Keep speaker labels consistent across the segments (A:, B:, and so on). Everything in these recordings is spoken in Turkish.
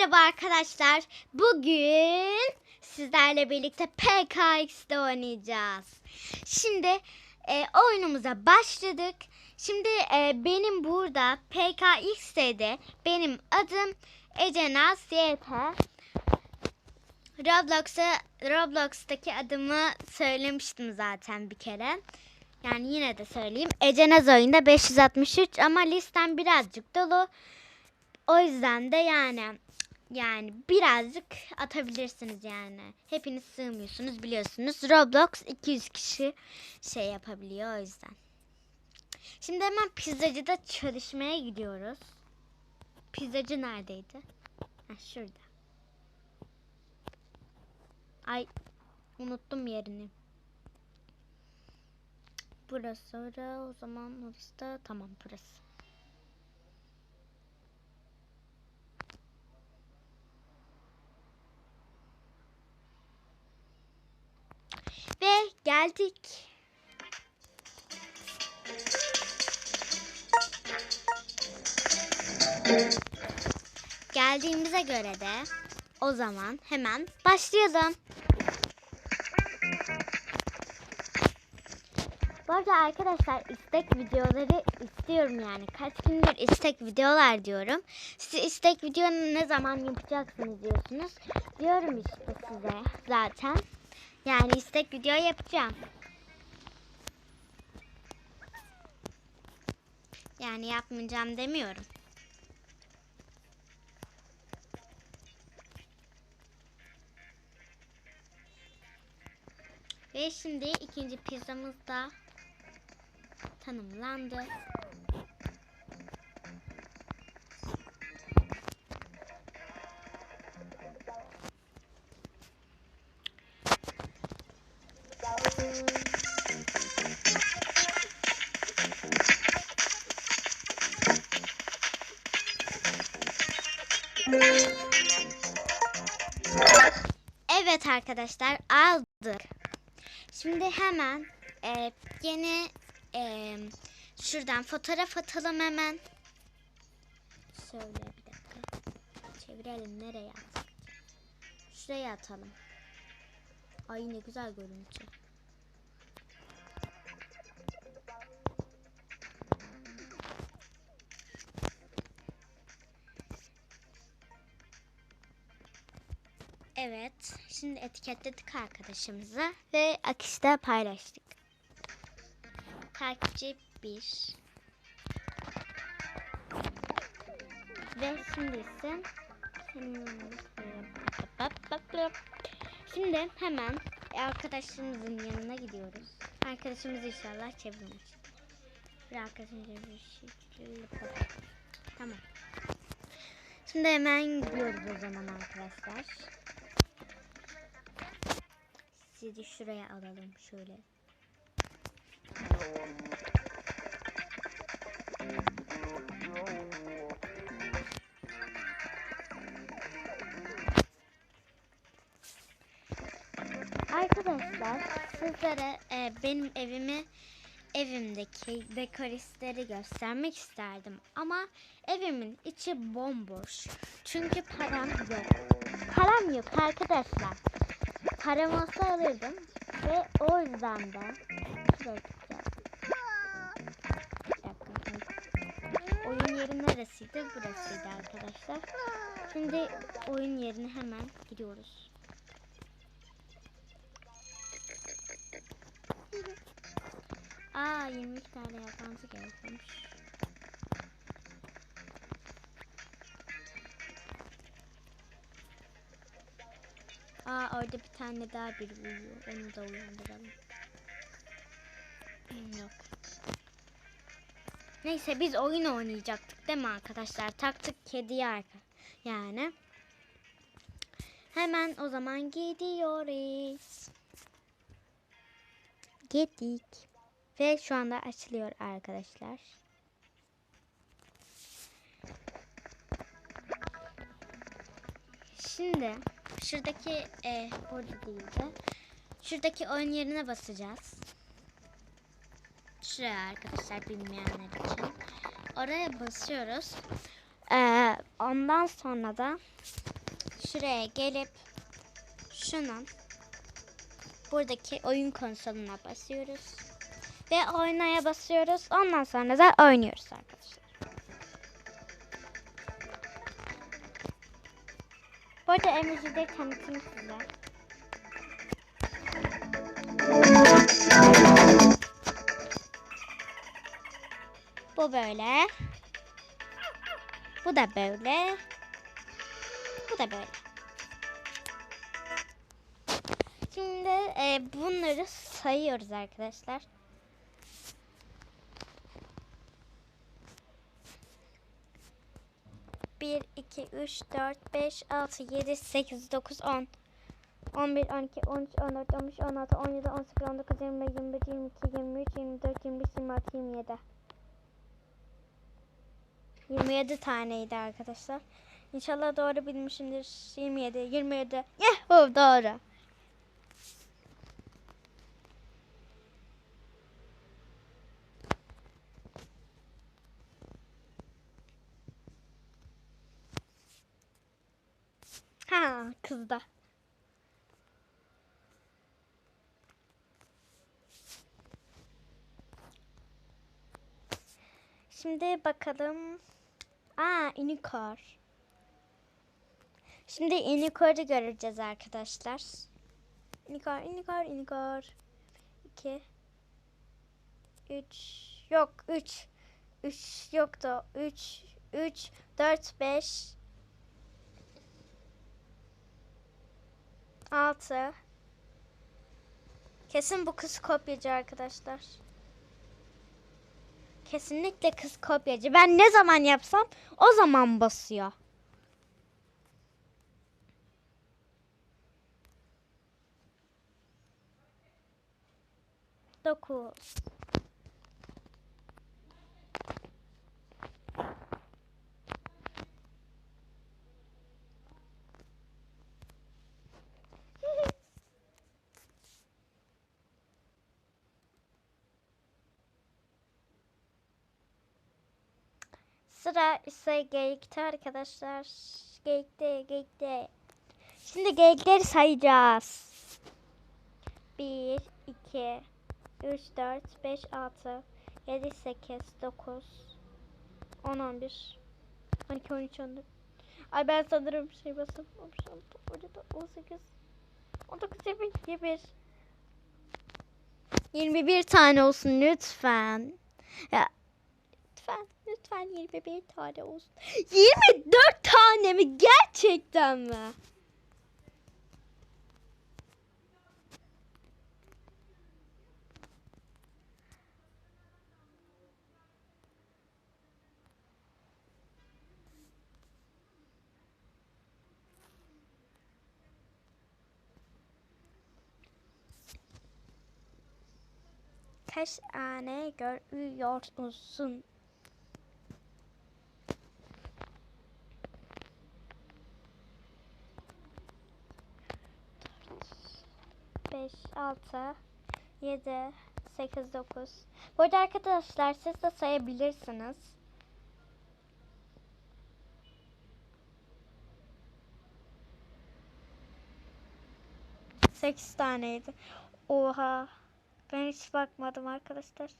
A: Merhaba arkadaşlar. Bugün sizlerle birlikte PKX'de oynayacağız. Şimdi e, oyunumuza başladık. Şimdi e, benim burada PKX'de benim adım Ecenaz YT. Roblox'a Roblox'taki adımı söylemiştim zaten bir kere. Yani yine de söyleyeyim. Ecenaz oyunda 563 ama listem birazcık dolu. O yüzden de yani yani birazcık atabilirsiniz yani. Hepiniz sığmıyorsunuz biliyorsunuz. Roblox 200 kişi şey yapabiliyor o yüzden. Şimdi hemen pizzacıda çalışmaya gidiyoruz. Pizzacı neredeydi? Ha şurada. Ay unuttum yerini. Burası ora o zaman orası da tamam burası. Ve geldik. Geldiğimize göre de o zaman hemen başlayalım. Bu arada arkadaşlar istek videoları istiyorum yani. Kaç gündür istek videolar diyorum. Siz istek videonu ne zaman yapacaksınız diyorsunuz. Diyorum işte size zaten. Yani istek video yapacağım. Yani yapmayacağım demiyorum. Ve şimdi ikinci pizzamız da tanımlandı. Arkadaşlar aldık. Şimdi hemen e, yeni e, şuradan fotoğraf atalım hemen. Şöyle bir dakika. Çevirelim nereye atsak? Şuraya atalım. Ay ne güzel görüntü. Evet. Şimdi etiketledik arkadaşımızı ve akışta paylaştık. Takipçi 1 Ve şimdi ise Şimdi hemen arkadaşımızın yanına gidiyoruz. Arkadaşımız inşallah çevirmiş. Bir arkadaşım çevirmiş. Tamam. Şimdi hemen gidiyoruz o zaman arkadaşlar. Sizi şuraya alalım şöyle. Arkadaşlar sizlere e, benim evimi evimdeki dekoristleri göstermek isterdim ama evimin içi bomboş. Çünkü param yok. Param yok arkadaşlar. Olsa alırdım ve o yüzden de. Oyun yeri neresiydi? Burasıydı arkadaşlar. Şimdi oyun yerine hemen gidiyoruz. Aa 22 tane yabancı gelmiş. Aa orada bir tane daha biri uyuyor. Onu da uyandıralım. Yok. Neyse biz oyun oynayacaktık değil mi arkadaşlar? Taktık kediyi arka. Yani. Hemen o zaman gidiyoruz. Gittik. Ve şu anda açılıyor arkadaşlar. Şimdi şuradaki e, orada değildi. Şuradaki oyun yerine basacağız. Şuraya arkadaşlar bilmeyenler için. Oraya basıyoruz. Ee, ondan sonra da şuraya gelip şunun buradaki oyun konsoluna basıyoruz. Ve oynaya basıyoruz. Ondan sonra da oynuyoruz arkadaşlar. Bu arada emoji de tanıtayım. Bu böyle. Bu da böyle. Bu da böyle. Şimdi e, bunları sayıyoruz arkadaşlar. Bir, iki, üç, dört, beş, altı, yedi, sekiz, dokuz, on. 11, 12, 13, 14, 15, 16, 17, 18, 19, 20, 21, 22, 23, 24, 25, 26, 27. 27 taneydi arkadaşlar. İnşallah doğru bilmişimdir. 27, 27. Yahoo doğru. Ha kızda. Şimdi bakalım. Aa Unicorn. Şimdi Unicorn'u göreceğiz arkadaşlar. Unicorn, Unicorn, Unicorn. 2 3 Yok 3 3 yoktu. 3 3 4 5 6 Kesin bu kız kopyacı arkadaşlar. Kesinlikle kız kopyacı. Ben ne zaman yapsam o zaman basıyor. Dokuz. Sıra ise geyikte arkadaşlar. Geyikte, geyikte. Şimdi geyikleri sayacağız. 1, 2, 3, 4, 5, 6, 7, 8, 9, 10, 11, 12, 13, 14. Ay ben sanırım şey basıp 17, 18, 19, 20, 21. 21 tane olsun lütfen. Ya lütfen lütfen 21 tane olsun. 24 tane mi gerçekten mi? Kaç tane görüyorsun? Beş, altı, yedi, sekiz, dokuz. Bu arada arkadaşlar siz de sayabilirsiniz. Sekiz taneydi. Oha. Ben hiç bakmadım arkadaşlar.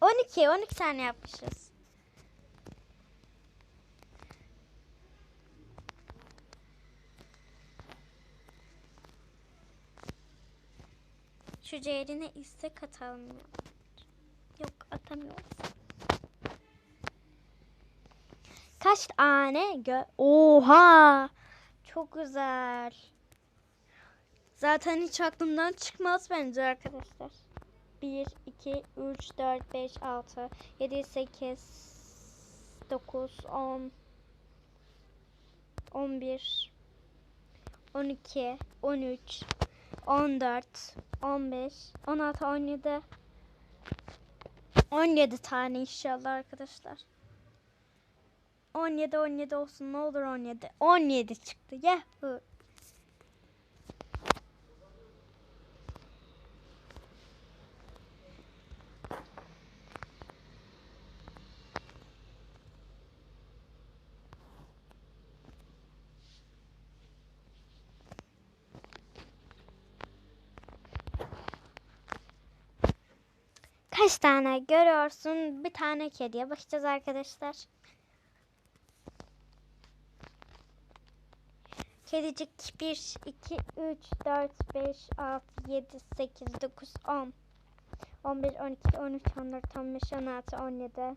A: 12, 12 tane yapmışız. Şu ciğerine istek atalım. Yok atamıyoruz. Kaç tane gö... Oha! Çok güzel. Zaten hiç aklımdan çıkmaz bence arkadaşlar. 1, 2, 3, 4, 5, 6, 7, 8, 9, 10, 11, 12, 13, 14, 15, 16, 17, 17 tane inşallah arkadaşlar. 17, 17 olsun ne olur 17. 17 çıktı. Yahoo. Kaç tane görüyorsun? Bir tane kediye bakacağız arkadaşlar. Kedicik 1, 2, 3, 4, 5, 6, 7, 8, 9, 10. 11, 12, 13, 14, 15, 16, 17,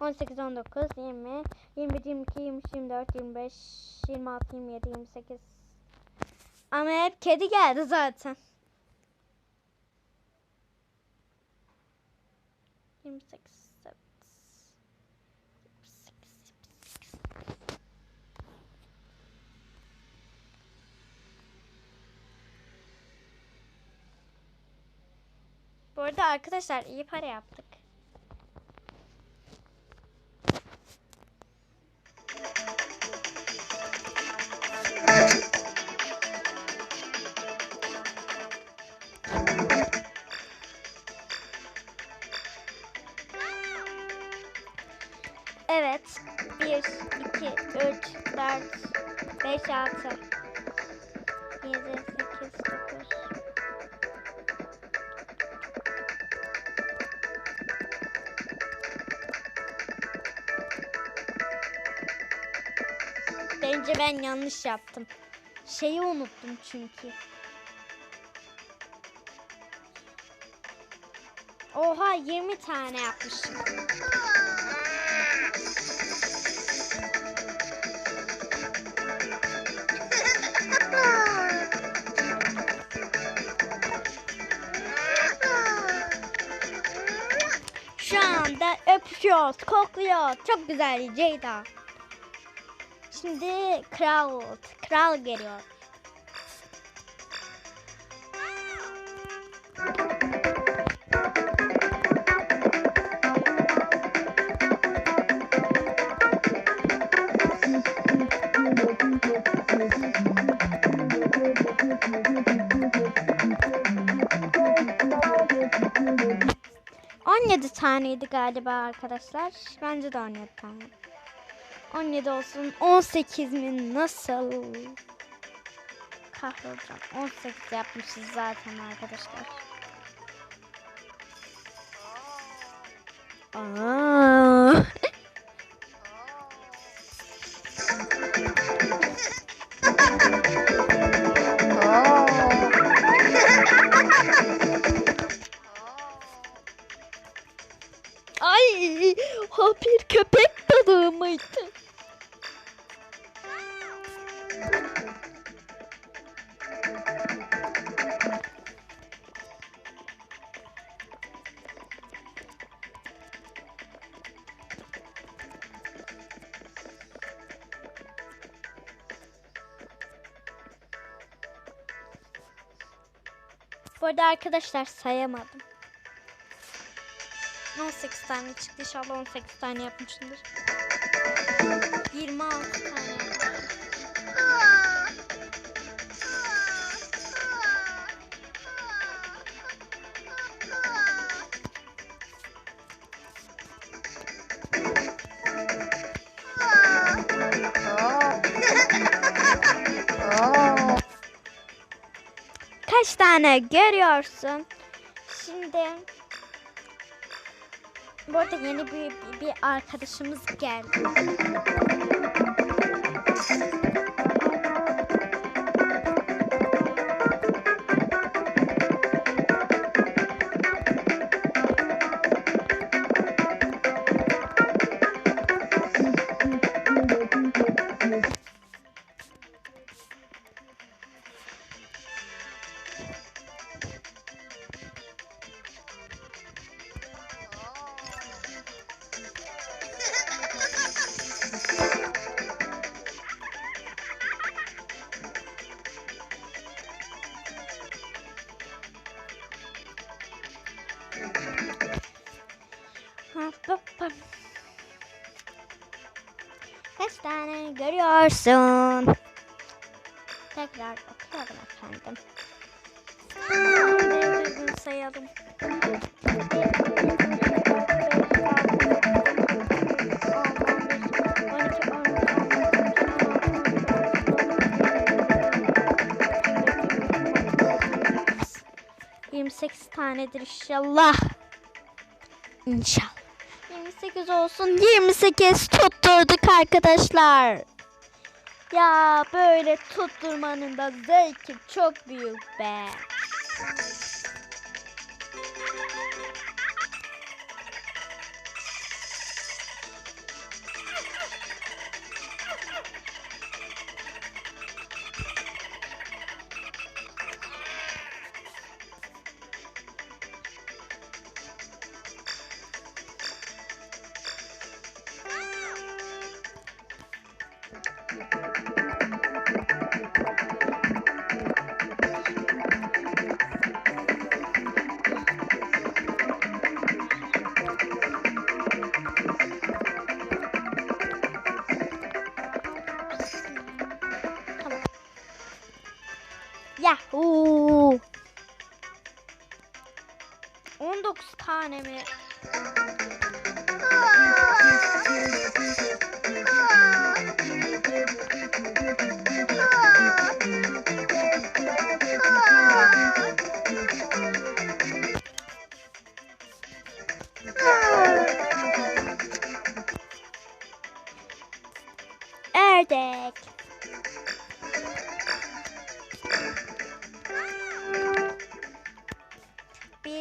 A: 18, 19, 20, 21, 22, 23, 24, 25, 26, 27, 28. Ama hep kedi geldi zaten. 28, 28, 28. Bu arada arkadaşlar iyi para yaptık. 4, 5, 6, 7, 8, 9. Bence ben yanlış yaptım. Şeyi unuttum çünkü. Oha 20 tane yapmışım. Öpüşüyoruz, kokluyor. Çok güzel Ceyda. Şimdi kral, kral geliyor. Taneydi galiba arkadaşlar. Bence de 17 tane. 17 olsun. 18 mi? Nasıl? Kahrolacağım. 18 yapmışız zaten arkadaşlar. Aa. O bir köpek balığı mıydı? Bu arada arkadaşlar sayamadım. 18 tane çıktı. İnşallah 18 tane yapmışımdır. 26 tane. Kaç tane görüyorsun? Şimdi bu arada yeni bir, bir arkadaşımız geldi. Kaç tane görüyorsun? Tekrar okuyorum efendim. Düzgün sayalım. Yirmi sekiz tanedir inşallah. İnşallah. 28 olsun. 28 tutturduk arkadaşlar. Ya böyle tutturmanın da zevki çok büyük be. Yahoo! 19 tane mi?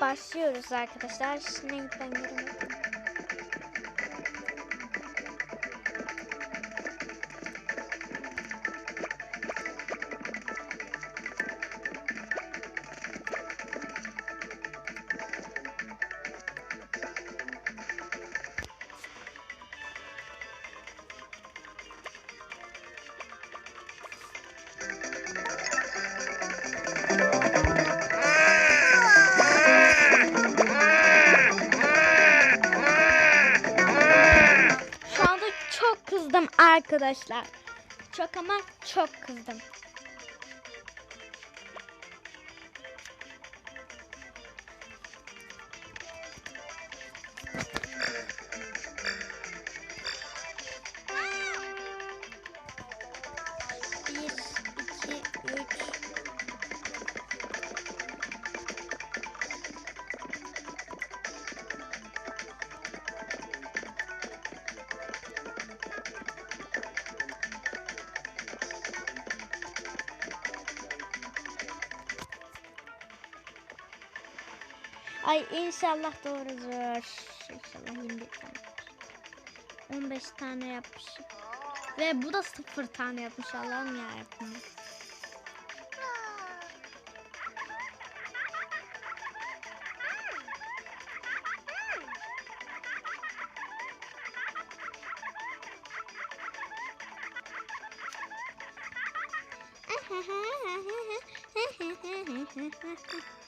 A: Başlıyoruz arkadaşlar. Şimdi ben göremiyorum. Arkadaşlar. Çok ama çok kızdım. Ay inşallah doğrudur. İnşallah 21 tane. 15 tane yapmış. Ve bu da 0 tane yapmış Allah'ım yarabbim. Ha ha ha ha ha ha ha ha ha ha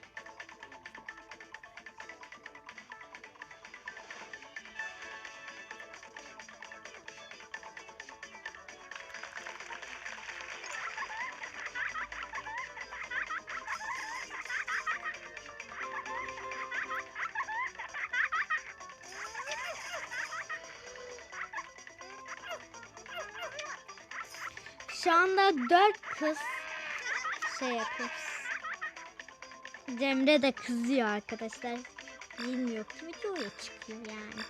A: Şu anda dört kız şey yapıyoruz. Cemre de kızıyor arkadaşlar. bilmiyor ki videoya çıkıyor yani.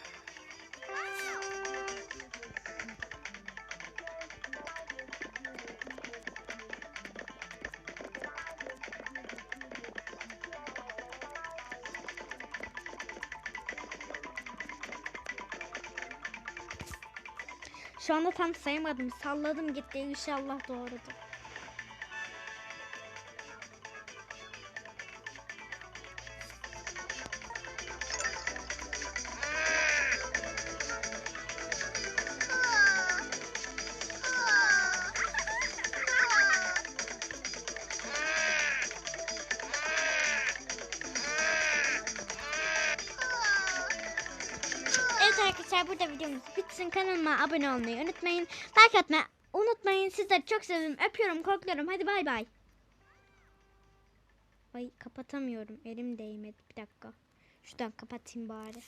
A: Tam sayamadım. Salladım gitti. İnşallah doğrudur. Videomuz bitsin. Kanalıma abone olmayı unutmayın. Like atmayı unutmayın. Sizleri çok seviyorum. Öpüyorum, kokluyorum. Hadi bay bay. Ay kapatamıyorum. Elim değmedi. Bir dakika. Şuradan kapatayım bari.